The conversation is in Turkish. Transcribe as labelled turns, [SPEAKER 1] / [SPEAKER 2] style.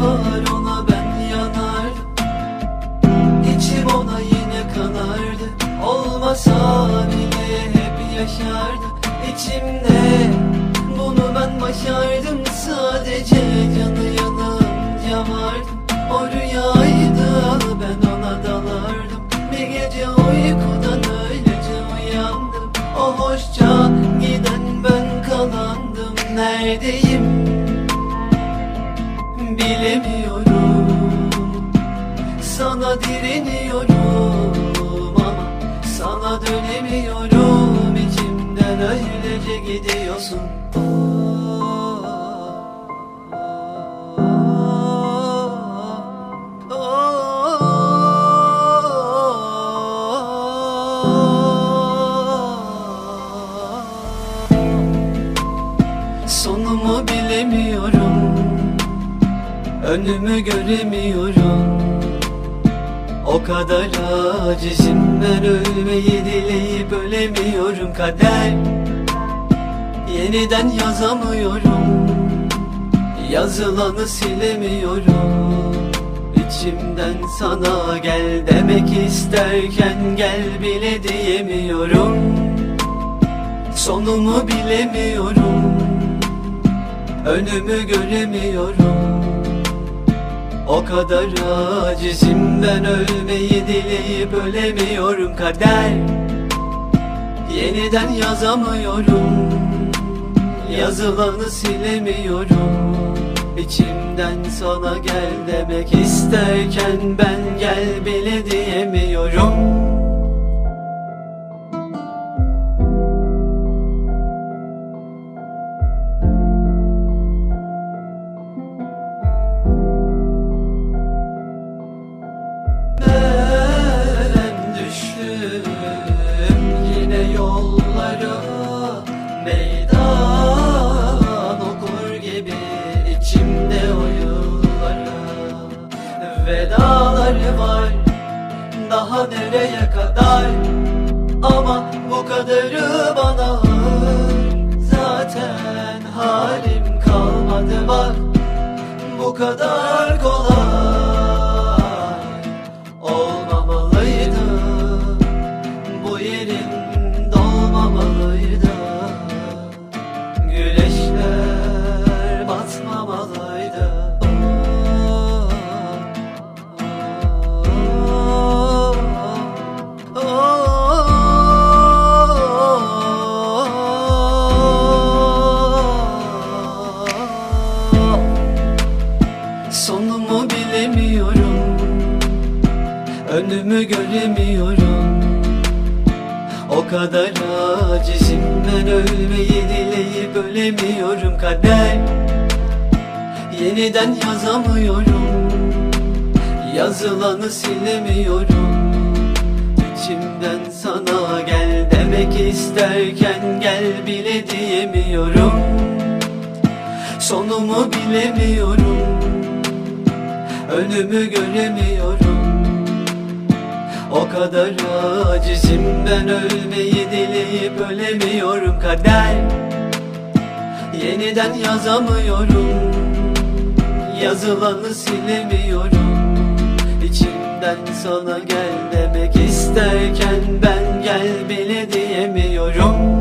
[SPEAKER 1] Var ona ben yanar. İçim ona yine kanardı. Olmasa bile hep yaşardı. İçimde bunu ben başardım. Sadece canı yanımca vardı O rüyaydı ben ona dalardım. Bir gece uykudan öylece uyandım. O hoşça giden ben kalandım. Neredeyim? Bilemiyorum. Sana direniyorum ama sana dönemiyorum. İçimden öylece gidiyorsun Önümü göremiyorum. O kadar acizim ben ölmeyi dileyip ölemiyorum. Kader Yeniden yazamıyorum. Yazılanı silemiyorum. İçimden sana gel demek isterken gel bile diyemiyorum. Sonumu bilemiyorum. Önümü göremiyorum O kadar acizim ben ölmeyi dileyip ölemiyorum kader. Yeniden yazamıyorum Yazılanı silemiyorum. İçimden sana gel demek isterken ben gel bile diyemiyorum Meydan okur gibi içimde o yıllara Vedaları var daha nereye kadar? Ama bu kadarı bana ağır Zaten halim kalmadı bak. Bu kadar Önümü göremiyorum. O kadar acizim ben ölmeyi dileyip ölemiyorum kader. Yeniden yazamıyorum. Yazılanı silemiyorum. İçimden sana gel demek isterken gel bile diyemiyorum. Sonumu bilemiyorum. Önümü göremiyorum O kadar acizim ben ölmeyi dileyip ölemiyorum kader. Yeniden yazamıyorum Yazılanı silemiyorum. İçimden sana gel demek isterken ben gel bile diyemiyorum